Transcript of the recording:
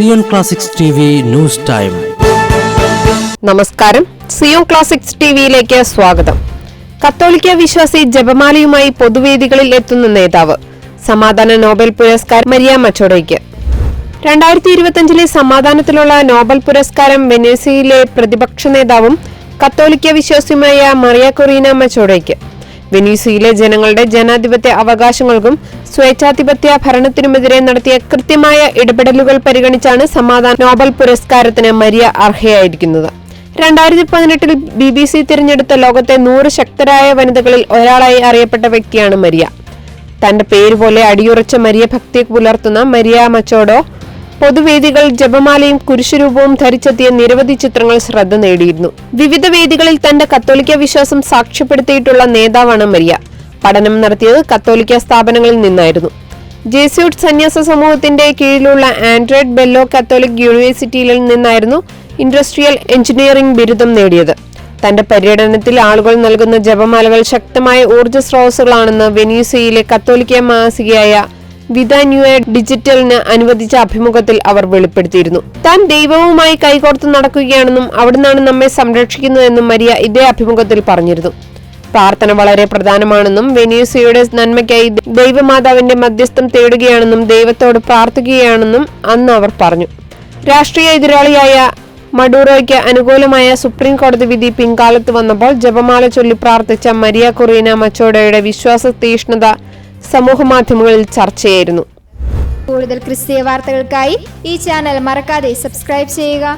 Zion classics news time. നമസ്കാരം. Zion classics ടിവിയിലേക്ക് സ്വാഗതം. കത്തോലിക്ക വിശ്വാസി ജപമാലയുമായി പൊതുവേദികളിൽ എത്തുന്ന നേതാവ്. സമാധാന നോബൽ പുരസ്കാരം മരിയ മച്ചോടയ്ക്ക്. രണ്ടായിരത്തി ഇരുപത്തിയഞ്ചിലെ സമാധാനത്തിലുള്ള നോബൽ പുരസ്കാരം വെനേസിയയിലെ പ്രതിപക്ഷ നേതാവും കത്തോലിക്ക വിശ്വാസിയുമായ മറിയ കൊറീന മച്ചോടയ്ക്ക്. വെനീസിയിലെ ജനങ്ങളുടെ ജനാധിപത്യ അവകാശങ്ങൾക്കും സ്വേച്ഛാധിപത്യ ഭരണത്തിനുമെതിരെ നടത്തിയ കൃത്യമായ ഇടപെടലുകൾ പരിഗണിച്ചാണ് സമാധാന നോബൽ പുരസ്കാരത്തിന് മരിയ അർഹയായിരിക്കുന്നത്. രണ്ടായിരത്തി പതിനെട്ടിൽ ബി ബി സി തിരഞ്ഞെടുത്ത ലോകത്തെ നൂറ് ശക്തരായ വനിതകളിൽ ഒരാളായി അറിയപ്പെട്ട വ്യക്തിയാണ് മരിയ. തന്റെ പേര് പോലെ അടിയുറച്ച മരിയ ഭക്തി പുലർത്തുന്ന മരിയ മച്ചോഡോ പൊതുവേദികൾ ജപമാലയും കുരിശുരൂപവും ധരിച്ചെത്തിയ നിരവധി ചിത്രങ്ങൾ ശ്രദ്ധ നേടിയിരുന്നു. വിവിധ വേദികളിൽ തന്റെ കത്തോലിക്ക വിശ്വാസം സാക്ഷ്യപ്പെടുത്തിയിട്ടുള്ള നേതാവാണ് മരിയ. പഠനം നടത്തിയത് കത്തോലിക്ക സ്ഥാപനങ്ങളിൽ നിന്നായിരുന്നു. ജേസ്യൂട്ട് സന്യാസ സമൂഹത്തിന്റെ കീഴിലുള്ള ആൻഡ്രോയിഡ് ബെല്ലോ കത്തോലിക് യൂണിവേഴ്സിറ്റിയിൽ നിന്നായിരുന്നു ഇൻഡസ്ട്രിയൽ എഞ്ചിനീയറിംഗ് ബിരുദം നേടിയത്. തന്റെ പര്യടനത്തിൽ ആളുകൾ നൽകുന്ന ജപമാലകൾ ശക്തമായ ഊർജ സ്രോതസ്സുകളാണെന്ന് വെനീസയിലെ കത്തോലിക്ക മാസികയായ വിത ന്യൂ ഡിജിറ്റലിന് അനുവദിച്ച അഭിമുഖത്തിൽ അവർ വെളിപ്പെടുത്തിയിരുന്നു. താൻ ദൈവവുമായി കൈകോർത്ത് നടക്കുകയാണെന്നും അവിടുന്നാണ് നമ്മെ സംരക്ഷിക്കുന്നതെന്നും മരിയ ഇതേ അഭിമുഖത്തിൽ പറഞ്ഞിരുന്നു. പ്രാർത്ഥന വളരെ പ്രധാനമാണെന്നും വെനീസയുടെ നന്മയ്ക്കായി ദൈവമാതാവിന്റെ മധ്യസ്ഥം തേടുകയാണെന്നും ദൈവത്തോട് പ്രാർത്ഥിക്കുകയാണെന്നും അന്ന് അവർ പറഞ്ഞു. രാഷ്ട്രീയ എതിരാളിയായ മഡൂറോയ്ക്ക് അനുകൂലമായ സുപ്രീം കോടതി വിധി പിൻകാലത്ത് വന്നപ്പോൾ ജപമാല ചൊല്ലി പ്രാർത്ഥിച്ച മരിയ കൊറീന മച്ചോഡയുടെ വിശ്വാസ തീഷ്ണത സമൂഹമാധ്യമങ്ങളിൽ ചർച്ചയായിരുന്നു. കൂടുതൽ ക്രിസ്തീയ വാർത്തകൾക്കായി ഈ ചാനൽ മറക്കാതെ സബ്സ്ക്രൈബ് ചെയ്യുക.